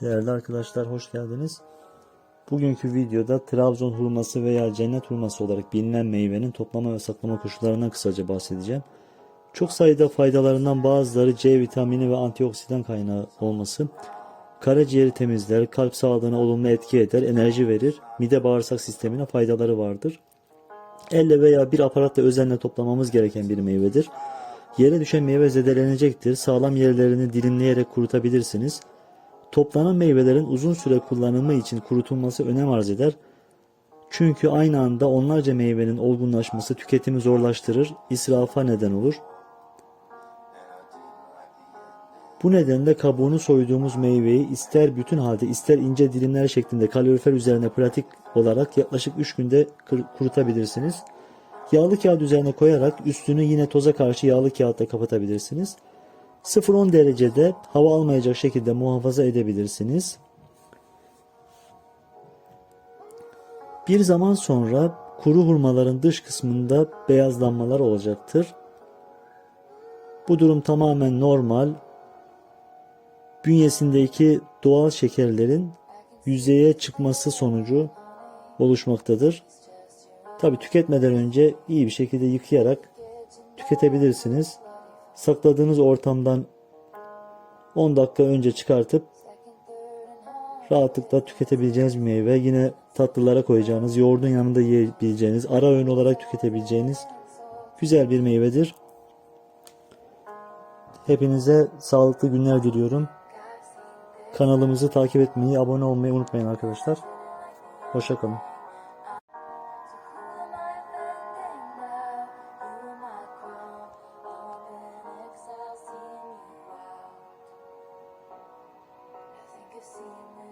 Değerli arkadaşlar hoş geldiniz. Bugünkü videoda Trabzon hurması veya cennet hurması olarak bilinen meyvenin toplama ve saklama koşullarından kısaca bahsedeceğim. Çok sayıda faydalarından bazıları C vitamini ve antioksidan kaynağı olması, karaciğeri temizler, kalp sağlığına olumlu etki eder, enerji verir, mide bağırsak sistemine faydaları vardır. Elle veya bir aparatla özenle toplamamız gereken bir meyvedir. Yere düşen meyve zedelenecektir. Sağlam yerlerini dilimleyerek kurutabilirsiniz. Toplanan meyvelerin uzun süre kullanımı için kurutulması önem arz eder. Çünkü aynı anda onlarca meyvenin olgunlaşması tüketimi zorlaştırır, israfa neden olur. Bu nedenle kabuğunu soyduğumuz meyveyi ister bütün halde ister ince dilimler şeklinde kalorifer üzerine pratik olarak yaklaşık 3 günde kurutabilirsiniz. Yağlı kağıt üzerine koyarak üstünü yine toza karşı yağlı kağıtla kapatabilirsiniz. 0-10 derecede hava almayacak şekilde muhafaza edebilirsiniz. Bir zaman sonra kuru hurmaların dış kısmında beyazlanmalar olacaktır. Bu durum tamamen normal. Bünyesindeki doğal şekerlerin yüzeye çıkması sonucu oluşmaktadır. Tabi tüketmeden önce iyi bir şekilde yıkayarak tüketebilirsiniz. Sakladığınız ortamdan 10 dakika önce çıkartıp rahatlıkla tüketebileceğiniz meyve. Yine tatlılara koyacağınız, yoğurdun yanında yiyebileceğiniz, ara öğün olarak tüketebileceğiniz güzel bir meyvedir. Hepinize sağlıklı günler diliyorum. Kanalımızı takip etmeyi, abone olmayı unutmayın arkadaşlar. Hoşçakalın. see it now.